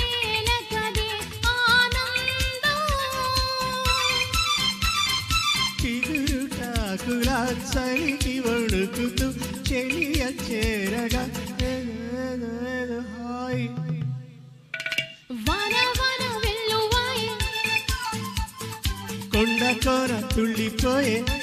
నేలకదే ఆనందం. చిగురుటాకుల చలికి వణుకుతూ చెలియ చేరగా. హాయ్. కొండ కోర తుళ్ళిపోయే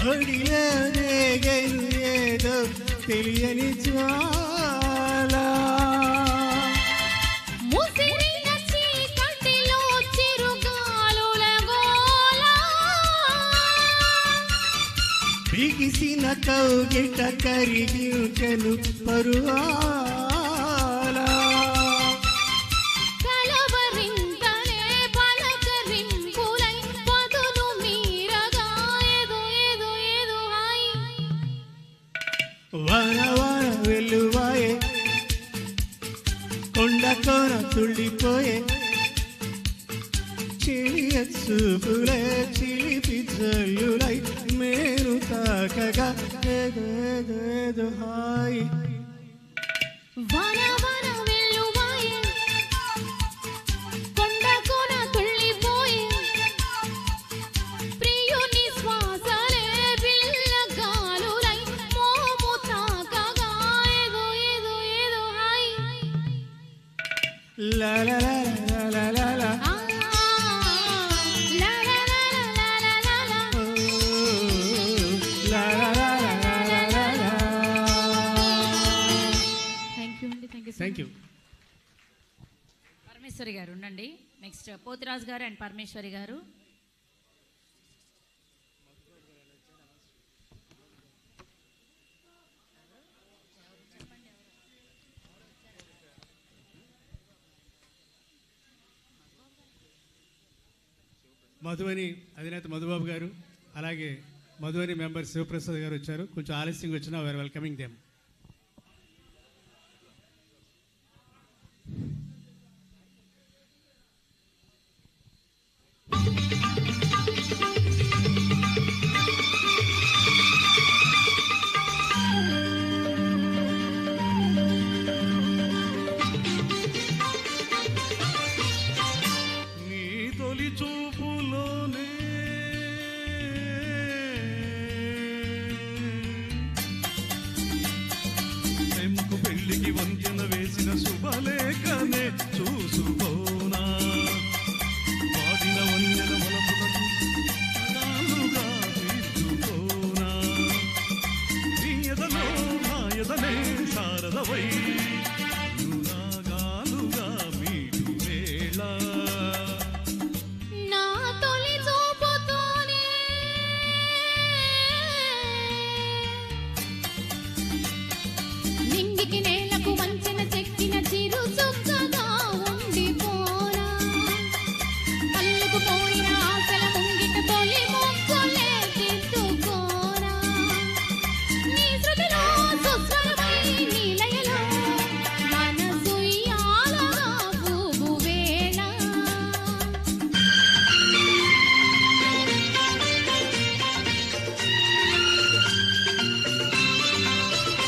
అడిలేగను ఏదో తెలియని జ్వాల. బిగిసిన కౌగిట కరిగించెను పరువాల. వన వన వెలువాయే కొండ కోన తుళ్ళిపోయే చెలియ చూపులే చిలిపి జల్లులై మేరు తాకగా ఏదో ఏదో థ్యాంక్ యూ అండి thank you thank you Parameshwari గారు ఉండండి నెక్స్ట్ పోతురాజు గారు అండ్ పరమేశ్వరి గారు మధువని అధినేత మధుబాబు గారు అలాగే మధువని మెంబర్ శివప్రసాద్ గారు వచ్చారు. కొంచెం ఆలస్యంగా వచ్చినా వేర్ వెల్కమింగ్ దెమ్ baby.